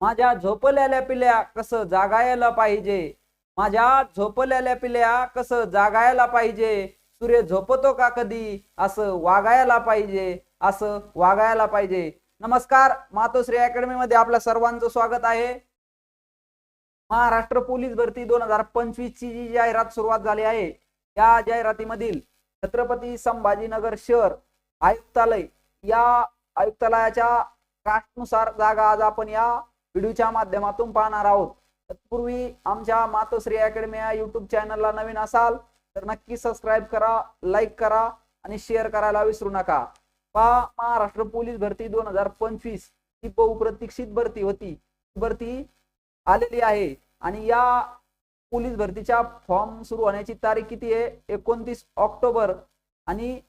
माझ्या झोपलेल्या पिल्या कसं जागायला पाहिजे? माझ्या झोपलेल्या पिल्या कसं जागायला पाहिजे? सूर्य झोपतो का कधी? असं वागायला पाहिजे. असं वागायला पाहिजे. नमस्कार मातोश्री अकॅडमी मध्ये आपल्या सर्वांचं स्वागत आहे. महाराष्ट्र पोलीस भरती दोन हजार पंचवीस ची जी जाहिरात सुरुवात झाली आहे. या जाहिरातीमधील छत्रपती संभाजीनगर शहर आयुक्तालय या आयुक्तालयाच्या कास्टनुसार जागा आज आपण या व्हिडिओच्या माध्यमातून पाहणार आहोत. तत्पूर्वी आमच्या मातोश्री अकॅडमी या युट्यूब चॅनलला नवीन असाल तर नक्की सबस्क्राईब करा लाईक करा आणि शेअर करायला विसरू नका. पहा महाराष्ट्र पोलीस भरती दोन हजार पंचवीस ही बहुप्रतीक्षित भरती होती. भरती आलेली आहे आणि या पोलीस भरतीच्या फॉर्म सुरू होण्याची तारीख किती आहे? एकोणतीस ऑक्टोबर आणि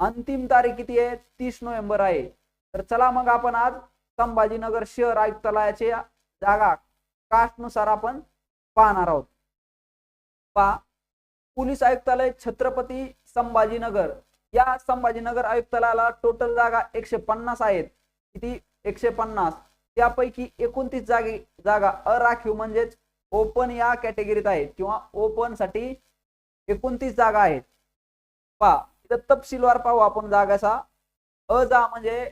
अंतिम तारीख किती आहे? तीस नोव्हेंबर आहे. तर चला मग आपण आज संभाजीनगर शहर आयुक्तालयाचे जागा कास्टनुसार आपण पाहणार आहोत. पहा पोलीस आयुक्तालय छत्रपती संभाजीनगर. या संभाजीनगर आयुक्तालयाला टोटल जागा एकशे पन्नास आहेत. किती? एकशे पन्नास. त्यापैकी एकोणतीस जागी जागा अराखीव म्हणजेच ओपन या कॅटेगरीत आहेत किंवा ओपनसाठी एकोणतीस जागा आहेत. पहा इथं तपशीलवार पाहू आपण जागाचा. अ जा म्हणजे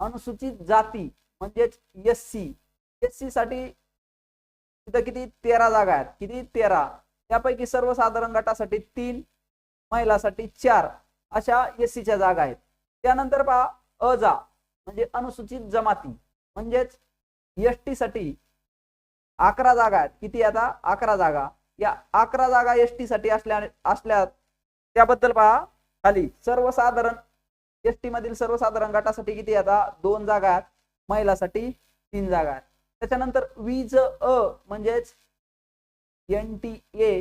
अनुसूचित जाती म्हणजेच एस सी एस सी साठी तिथं किती? तेरा जागा आहेत. किती? तेरा. त्यापैकी सर्वसाधारण गटासाठी तीन महिलासाठी चार अशा एस सीच्या जागा आहेत. त्यानंतर पहा अजा म्हणजे अनुसूचित जमाती म्हणजेच एस टी साठी अकरा जागा आहेत. किती आता? अकरा जागा. या अकरा जागा एस टी साठी असल्या असल्या त्याबद्दल पहा खाली. सर्वसाधारण एस टी मधील सर्वसाधारण गटासाठी किती आता? दोन जागा आहेत. महिलासाठी तीन जागा आहेत. त्याच्यानंतर वीज अ म्हणजेच एन टी ए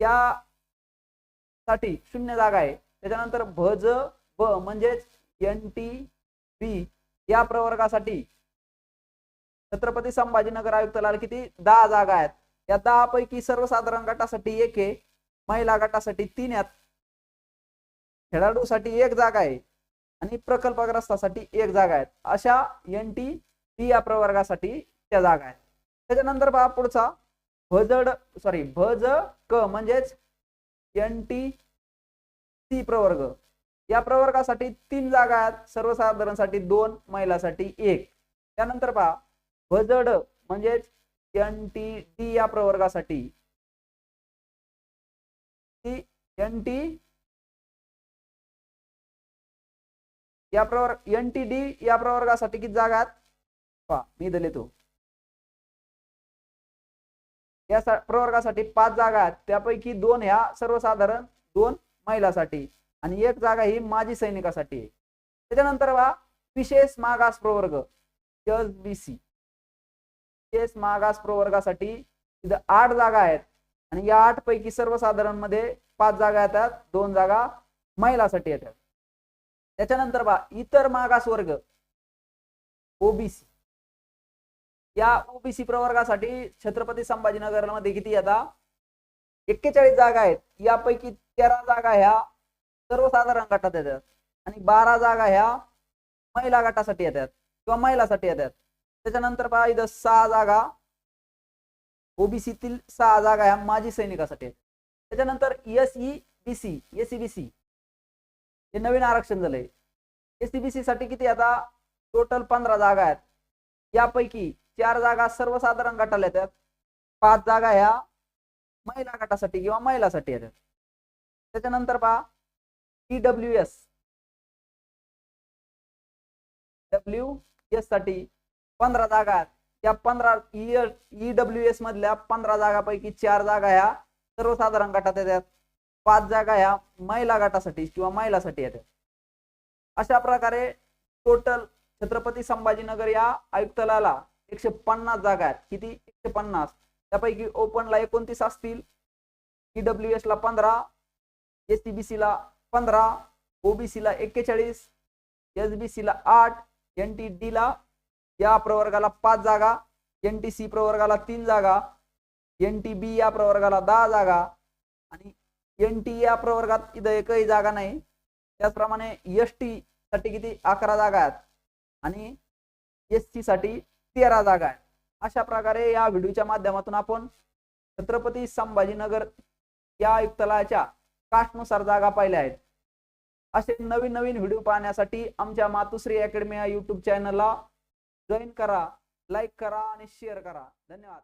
या साठी शून्य जागा आहे. त्याच्यानंतर भज ब म्हणजेच एन टी बी या प्रवर्गासाठी छत्रपती संभाजीनगर आयुक्तालयाला किती? दहा जागा आहेत. या दहा पैकी सर्वसाधारण गटासाठी एक आहे. महिला गटासाठी तीन आहेत. खेळाडूसाठी एक जागा आहे आणि प्रकल्पग्रस्तासाठी एक जागा आहेत अशा एन टी टी या प्रवर्गासाठी त्या जागा आहेत. त्याच्यानंतर पहा पुढचा. भजड सॉरी भज क म्हणजेच एन टी सी प्रवर्ग. या प्रवर्गासाठी तीन जागा आहेत. सर्वसाधारणसाठी दोन महिलासाठी एक. त्यानंतर पहा भजड म्हणजेच एन टी डी या प्रवर्गासाठी. एन टी या प्रवर्ग एन टी डी या प्रवर्गासाठी किती जागा आहेत? पहा मी दिले तो या प्रवर्गासाठी पाच जागा आहेत. त्यापैकी दोन ह्या सर्वसाधारण दोन महिलासाठी आणि एक जागा ही माजी सैनिकासाठी आहे. त्याच्यानंतर वा विशेष मागास प्रवर्ग एस बी सी विशेष मागास प्रवर्गासाठी इथं आठ जागा आहेत. आणि या आठ पैकी सर्वसाधारणमध्ये पाच जागा येतात दोन जागा महिलासाठी येतात. त्याच्यानंतर बा इतर मागास वर्ग ओबीसी या ओबीसी प्रवर्गासाठी छत्रपती संभाजीनगरमध्ये किती येतात एक्केचाळीस जागा आहेत. यापैकी तेरा जागा ह्या सर्वसाधारण गटात येतात. आणि बारा जागा ह्या महिला गटासाठी येतात किंवा महिलासाठी येतात. त्याच्यानंतर पहा इथं सहा जागा ओबीसीतील सहा जागा ह्या माजी सैनिकासाठी आहेत. त्याच्यानंतर S E B C S B C हे नवीन आरक्षण झालंय. एस बी सी साठी किती आता? टोटल पंधरा जागा आहेत. यापैकी चार जागा सर्वसाधारण गटाला येतात. पाच जागा ह्या महिला गटासाठी किंवा महिलासाठी येतात. त्याच्यानंतर पहा डब्ल्यू एस डब्ल्यू एससाठी पंधरा जागा आहेत. या पंधरा ई डब्ल्यू एस मधल्या पंधरा जागापैकी चार जागा ह्या सर्वसाधारण गटात येतात. पाच जागा ह्या महिला गटासाठी किंवा महिलासाठी येतात अशा प्रकारे टोटल छत्रपती संभाजीनगर या आयुक्तालयाला एकशे पन्नास जागा आहेत. किती? एकशे पन्नास. त्यापैकी ओपनला एकोणतीस असतील. ईडब्ल्यू एस ला पंधरा एस टी बी सी ला पंधरा ओबीसी ला एक्केचाळीस एस बी सी ला आठ एन टी डी ला या प्रवर्गाला पाच जागा एन टी सी प्रवर्गाला तीन जागा एन टी बी या प्रवर्गाला दहा जागा आणि एन टी या प्रवर्गात इथं एकही जागा नाही. त्याचप्रमाणे एस टी साठी किती? अकरा जागा आहेत. आणि एस सी साठी तेरा जागा आहेत. अशा प्रकारे या व्हिडिओच्या माध्यमातून आपण छत्रपती संभाजीनगर या आयुक्तालयाच्या कास्टनुसार जागा पाहिल्या आहेत. असे नवीन नवीन व्हिडिओ पाहण्यासाठी आमच्या मातुश्री अकॅडमी या युट्यूब चॅनलला जॉईन करा लाईक करा आणि शेअर करा. धन्यवाद.